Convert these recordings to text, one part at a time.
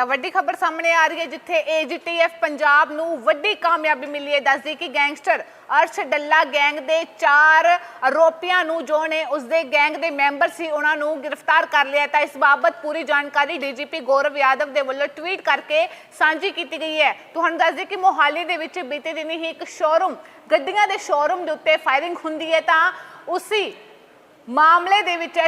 ਤਾਂ ਵੱਡੀ ਖਬਰ ਸਾਹਮਣੇ ਆ ਰਹੀ ਹੈ ਜਿੱਥੇ ਏਜੀਟੀਐਫ ਪੰਜਾਬ ਨੂੰ ਵੱਡੀ ਕਾਮਯਾਬੀ ਮਿਲੀ ਹੈ। ਦੱਸਦੀ ਕਿ ਗੈਂਗਸਟਰ ਅਰਸ਼ ਡੱਲਾ ਗੈਂਗ ਦੇ ਚਾਰ ਆਰੋਪੀਆਂ ਨੂੰ ਜੋ ਨੇ ਉਸਦੇ ਗੈਂਗ ਦੇ ਮੈਂਬਰ ਸੀ, ਉਹਨਾਂ ਨੂੰ ਗ੍ਰਿਫਤਾਰ ਕਰ ਲਿਆ ਤਾਂ ਇਸ ਬਾਬਤ ਪੂਰੀ ਜਾਣਕਾਰੀ ਡੀਜੀਪੀ ਗੌਰਵ ਯਾਦਵ ਦੇ ਵੱਲੋਂ ਟਵੀਟ ਕਰਕੇ ਸਾਂਝੀ ਕੀਤੀ ਗਈ ਹੈ। ਤੁਹਾਨੂੰ ਦੱਸ ਦਈਏ ਕਿ ਮੋਹਾਲੀ ਦੇ ਵਿੱਚ ਬੀਤੇ ਦਿਨੀ ਹੀ ਇੱਕ ਸ਼ੋਰੂਮ ਗੱਡੀਆਂ ਦੇ ਸ਼ੋਰੂਮ ਦੇ ਉੱਤੇ ਫਾਇਰਿੰਗ ਹੁੰਦੀ ਹੈ। ਤਾਂ ਉਸੇ ਮਾਮਲੇ ਦੇ ਵਿੱਚ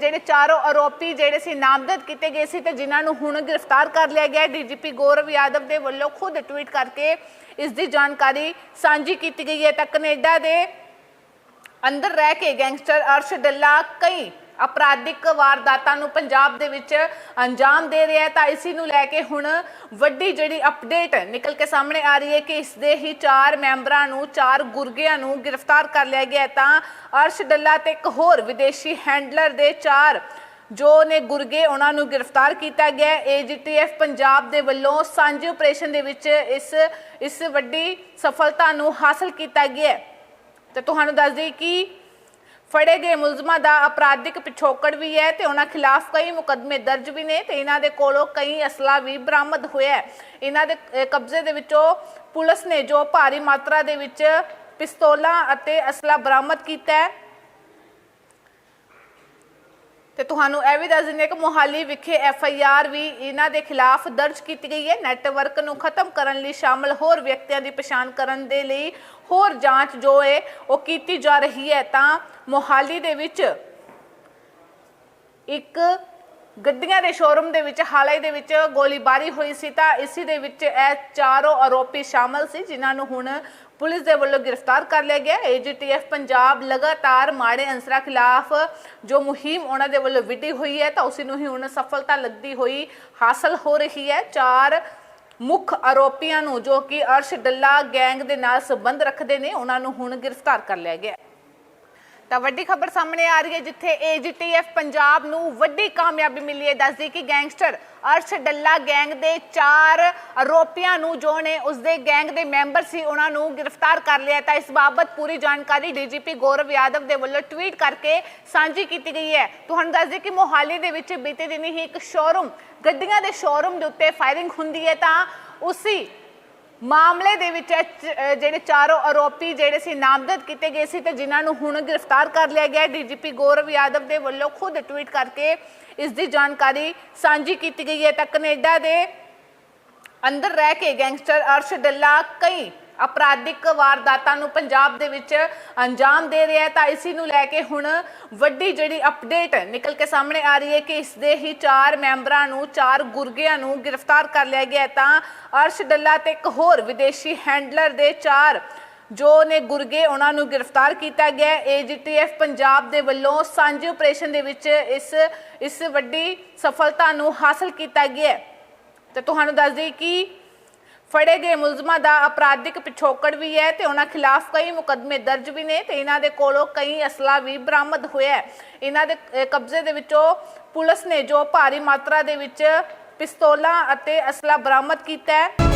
ਜਿਹੜੇ ਚਾਰੋਂ ਆਰੋਪੀ ਜਿਹੜੇ ਸੀ ਨਾਮਜ਼ਦ ਕੀਤੇ ਗਏ ਸੀ ਤੇ ਜਿਨ੍ਹਾਂ ਨੂੰ ਹੁਣ ਗ੍ਰਿਫਤਾਰ ਕਰ ਲਿਆ ਗਿਆ ਡੀਜੀਪੀ ਗੌਰਵ ਯਾਦਵ ਦੇ ਵੱਲੋਂ ਖੁਦ ਟਵੀਟ ਕਰਕੇ ਇਸ ਦੀ ਜਾਣਕਾਰੀ ਸਾਂਝੀ ਕੀਤੀ ਗਈ ਹੈ ਤਾਂ ਕੈਨੇਡਾ ਦੇ ਅੰਦਰ ਰਹਿ ਕੇ ਗੈਂਗਸਟਰ ਅਰਸ਼ ਡੱਲਾ ਕਈ ਅਪਰਾਧਿਕ ਵਾਰਦਾਤਾਂ ਨੂੰ ਪੰਜਾਬ ਦੇ ਵਿੱਚ ਅੰਜਾਮ ਦੇ ਰਿਹਾ ਹੈ, ਤਾਂ ਇਸੇ ਨੂੰ ਲੈ ਕੇ ਹੁਣ ਵੱਡੀ ਜਿਹੜੀ ਅਪਡੇਟ ਨਿਕਲ ਕੇ ਸਾਹਮਣੇ ਆ ਰਹੀ ਹੈ ਕਿ ਇਸ ਦੇ ਹੀ ਚਾਰ ਮੈਂਬਰਾਂ ਨੂੰ, ਚਾਰ ਗੁਰਗਿਆਂ ਨੂੰ ਗ੍ਰਿਫਤਾਰ ਕਰ ਲਿਆ ਗਿਆ ਤਾਂ ਅਰਸ਼ ਡੱਲਾ ਤੇ ਇੱਕ ਹੋਰ ਵਿਦੇਸ਼ੀ ਹੈਂਡਲਰ ਦੇ ਚਾਰ ਜੋ ਨੇ ਗੁਰਗੇ, ਉਹਨਾਂ ਨੂੰ ਗ੍ਰਿਫਤਾਰ ਕੀਤਾ ਗਿਆ ਏਜੀਟੀਐਫ ਪੰਜਾਬ ਦੇ ਵੱਲੋਂ ਸਾਂਝੇ ਆਪਰੇਸ਼ਨ ਦੇ ਵਿੱਚ ਇਸ ਇਸ ਵੱਡੀ ਸਫਲਤਾ ਨੂੰ ਹਾਸਲ ਕੀਤਾ ਗਿਆ ਹੈ। ਤੇ ਤੁਹਾਨੂੰ ਦੱਸ ਦਈਏ ਕਿ ਫੜੇ ਗਏ ਮੁਲਜ਼ਮਾਂ ਦਾ ਅਪਰਾਧਿਕ ਪਿਛੋਕੜ ਵੀ ਹੈ ਤੇ ਉਹਨਾਂ ਖਿਲਾਫ ਕਈ ਮੁਕੱਦਮੇ ਦਰਜ ਵੀ ਨੇ ਤੇ ਇਹਨਾਂ ਦੇ ਕੋਲੋਂ ਕਈ ਅਸਲਾ ਵੀ ਬਰਾਮਦ ਹੋਇਆ ਹੈ। ਇਹਨਾਂ ਦੇ ਕਬਜ਼ੇ ਦੇ ਵਿੱਚੋਂ ਪੁਲਿਸ ਨੇ ਜੋ ਭਾਰੀ ਮਾਤਰਾ ਦੇ ਵਿੱਚ ਪਿਸਤੌਲਾਂ ਅਤੇ ਅਸਲਾ ਬਰਾਮਦ ਕੀਤਾ ਹੈ। ਤੇ ਤੁਹਾਨੂੰ ਇਹ ਵੀ ਦੱਸ ਦਿੰਦੇ ਕਿ ਮੋਹਾਲੀ ਵਿਖੇ ਐਫ ਆਈ ਆਰ ਵੀ ਇਹਨਾਂ ਦੇ ਖਿਲਾਫ ਦਰਜ ਕੀਤੀ ਗਈ ਹੈ। ਨੈਟਵਰਕ ਨੂੰ ਖਤਮ ਕਰਨ ਲਈ ਸ਼ਾਮਲ ਹੋਰ ਵਿਅਕਤੀਆਂ ਦੀ ਪਛਾਣ ਕਰਨ ਦੇ ਲਈ ਹੋਰ ਜਾਂਚ ਜੋ ਹੈ ਉਹ ਕੀਤੀ ਜਾ ਰਹੀ ਹੈ। ਤਾਂ ਮੋਹਾਲੀ ਦੇ ਵਿੱਚ ਇੱਕ ਗੱਡੀਆਂ ਦੇ ਸ਼ੋਰੂਮ ਦੇ ਵਿੱਚ ਹਾਲ ਹੀ ਦੇ ਵਿੱਚ ਗੋਲੀਬਾਰੀ ਹੋਈ ਸੀ ਤਾਂ ਇਸੇ ਦੇ ਵਿੱਚ ਇਹ ਚਾਰੋਂ ਆਰੋਪੀ ਸ਼ਾਮਲ ਸੀ, ਜਿਨ੍ਹਾਂ ਨੂੰ ਹੁਣ ਪੁਲਿਸ ਦੇ ਵੱਲੋਂ ਗ੍ਰਿਫਤਾਰ ਕਰ ਲਿਆ ਗਿਆ। ਏਜੀਟੀਐਫ ਪੰਜਾਬ ਲਗਾਤਾਰ ਮਾੜੇ ਅੰਸਰਾਂ ਖਿਲਾਫ ਜੋ ਮੁਹਿੰਮ ਉਹਨਾਂ ਦੇ ਵੱਲੋਂ ਵਿੱਢੀ ਹੋਈ ਹੈ, ਤਾਂ ਉਸ ਨੂੰ ਹੀ ਹੁਣ ਸਫਲਤਾ ਲੱਗਦੀ ਹੋਈ ਹਾਸਲ ਹੋ ਰਹੀ ਹੈ। ਚਾਰ ਮੁੱਖ ਆਰੋਪੀਆਂ ਨੂੰ ਜੋ ਕਿ ਅਰਸ਼ ਡੱਲਾ ਗੈਂਗ ਦੇ ਨਾਲ ਸੰਬੰਧ ਰੱਖਦੇ ਨੇ, ਉਹਨਾਂ ਨੂੰ ਹੁਣ ਗ੍ਰਿਫਤਾਰ ਕਰ ਲਿਆ ਗਿਆ ਤਾਂ ਵੱਡੀ ਖਬਰ ਸਾਹਮਣੇ ਆ ਰਹੀ ਹੈ ਜਿੱਥੇ ਏਜੀਟੀਐਫ ਪੰਜਾਬ ਨੂੰ ਵੱਡੀ ਕਾਮਯਾਬੀ ਮਿਲੀ ਹੈ। ਦੱਸਦੀ ਕਿ ਗੈਂਗਸਟਰ ਅਰਸ਼ ਡੱਲਾ ਗੈਂਗ ਦੇ ਚਾਰ ਆਰੋਪੀਆਂ ਨੂੰ ਜੋ ਨੇ ਉਸਦੇ ਗੈਂਗ ਦੇ ਮੈਂਬਰ ਸੀ, ਉਹਨਾਂ ਨੂੰ ਗ੍ਰਿਫਤਾਰ ਕਰ ਲਿਆ ਤਾਂ ਇਸ ਬਾਬਤ ਪੂਰੀ ਜਾਣਕਾਰੀ ਡੀਜੀਪੀ ਗੌਰਵ ਯਾਦਵ ਦੇ ਵੱਲੋਂ ਟਵੀਟ ਕਰਕੇ ਸਾਂਝੀ ਕੀਤੀ ਗਈ ਹੈ। ਤੁਹਾਨੂੰ ਦੱਸ ਦਈਏ ਕਿ ਮੋਹਾਲੀ ਦੇ ਵਿੱਚ ਬੀਤੇ ਦਿਨੀ ਹੀ ਇੱਕ ਸ਼ੋਰੂਮ ਗੱਡੀਆਂ ਦੇ ਸ਼ੋਰੂਮ ਦੇ ਉੱਤੇ ਫਾਇਰਿੰਗ ਹੁੰਦੀ ਹੈ। ਤਾਂ ਉਸੇ ਮਾਮਲੇ ਦੇ ਵਿੱਚ ਜਿਹੜੇ ਚਾਰੋਂ ਆਰੋਪੀ ਜਿਹੜੇ ਸੀ ਨਾਮਜ਼ਦ ਕੀਤੇ ਗਏ ਸੀ ਤੇ ਜਿਨ੍ਹਾਂ ਨੂੰ ਹੁਣ ਗ੍ਰਿਫਤਾਰ ਕਰ ਲਿਆ ਗਿਆ ਡੀਜੀਪੀ ਗੌਰਵ ਯਾਦਵ ਦੇ ਵੱਲੋਂ ਖੁਦ ਟਵੀਟ ਕਰਕੇ ਇਸ ਦੀ ਜਾਣਕਾਰੀ ਸਾਂਝੀ ਕੀਤੀ ਗਈ ਹੈ ਤਾਂ ਕੈਨੇਡਾ ਦੇ ਅੰਦਰ ਰਹਿ ਕੇ ਗੈਂਗਸਟਰ ਅਰਸ਼ ਡੱਲਾ ਕਈ ਅਪਰਾਧਿਕ ਵਾਰਦਾਤਾਂ ਨੂੰ ਪੰਜਾਬ ਦੇ ਵਿੱਚ ਅੰਜਾਮ ਦੇ ਰਿਹਾ ਹੈ, ਤਾਂ ਇਸੇ ਨੂੰ ਲੈ ਕੇ ਹੁਣ ਵੱਡੀ ਜਿਹੜੀ ਅਪਡੇਟ ਨਿਕਲ ਕੇ ਸਾਹਮਣੇ ਆ ਰਹੀ ਹੈ ਕਿ ਇਸ ਦੇ ਹੀ ਚਾਰ ਮੈਂਬਰਾਂ ਨੂੰ, ਚਾਰ ਗੁਰਗਿਆਂ ਨੂੰ ਗ੍ਰਿਫਤਾਰ ਕਰ ਲਿਆ ਗਿਆ ਤਾਂ ਅਰਸ਼ ਡੱਲਾ ਤੇ ਇੱਕ ਹੋਰ ਵਿਦੇਸ਼ੀ ਹੈਂਡਲਰ ਦੇ ਚਾਰ ਜੋ ਨੇ ਗੁਰਗੇ, ਉਹਨਾਂ ਨੂੰ ਗ੍ਰਿਫਤਾਰ ਕੀਤਾ ਗਿਆ ਏਜੀਟੀਐਫ ਪੰਜਾਬ ਦੇ ਵੱਲੋਂ ਸਾਂਝੇ ਆਪਰੇਸ਼ਨ ਦੇ ਵਿੱਚ ਇਸ ਇਸ ਵੱਡੀ ਸਫਲਤਾ ਨੂੰ ਹਾਸਲ ਕੀਤਾ ਗਿਆ ਹੈ। ਤੇ ਤੁਹਾਨੂੰ ਦੱਸ ਦਈਏ ਕਿ ਫੜੇ ਗਏ ਮੁਲਜ਼ਮਾਂ ਦਾ ਅਪਰਾਧਿਕ ਪਿਛੋਕੜ ਵੀ ਹੈ ਤੇ ਉਹਨਾਂ ਖਿਲਾਫ ਕਈ ਮੁਕੱਦਮੇ ਦਰਜ ਵੀ ਨੇ ਤੇ ਇਹਨਾਂ ਦੇ ਕੋਲੋਂ ਕਈ ਅਸਲਾ ਵੀ ਬਰਾਮਦ ਹੋਇਆ ਹੈ। ਇਹਨਾਂ ਦੇ ਕਬਜ਼ੇ ਦੇ ਵਿੱਚੋਂ ਪੁਲਿਸ ਨੇ ਜੋ ਭਾਰੀ ਮਾਤਰਾ ਦੇ ਵਿੱਚ ਪਿਸਤੌਲਾਂ ਅਤੇ ਅਸਲਾ ਬਰਾਮਦ ਕੀਤਾ ਹੈ।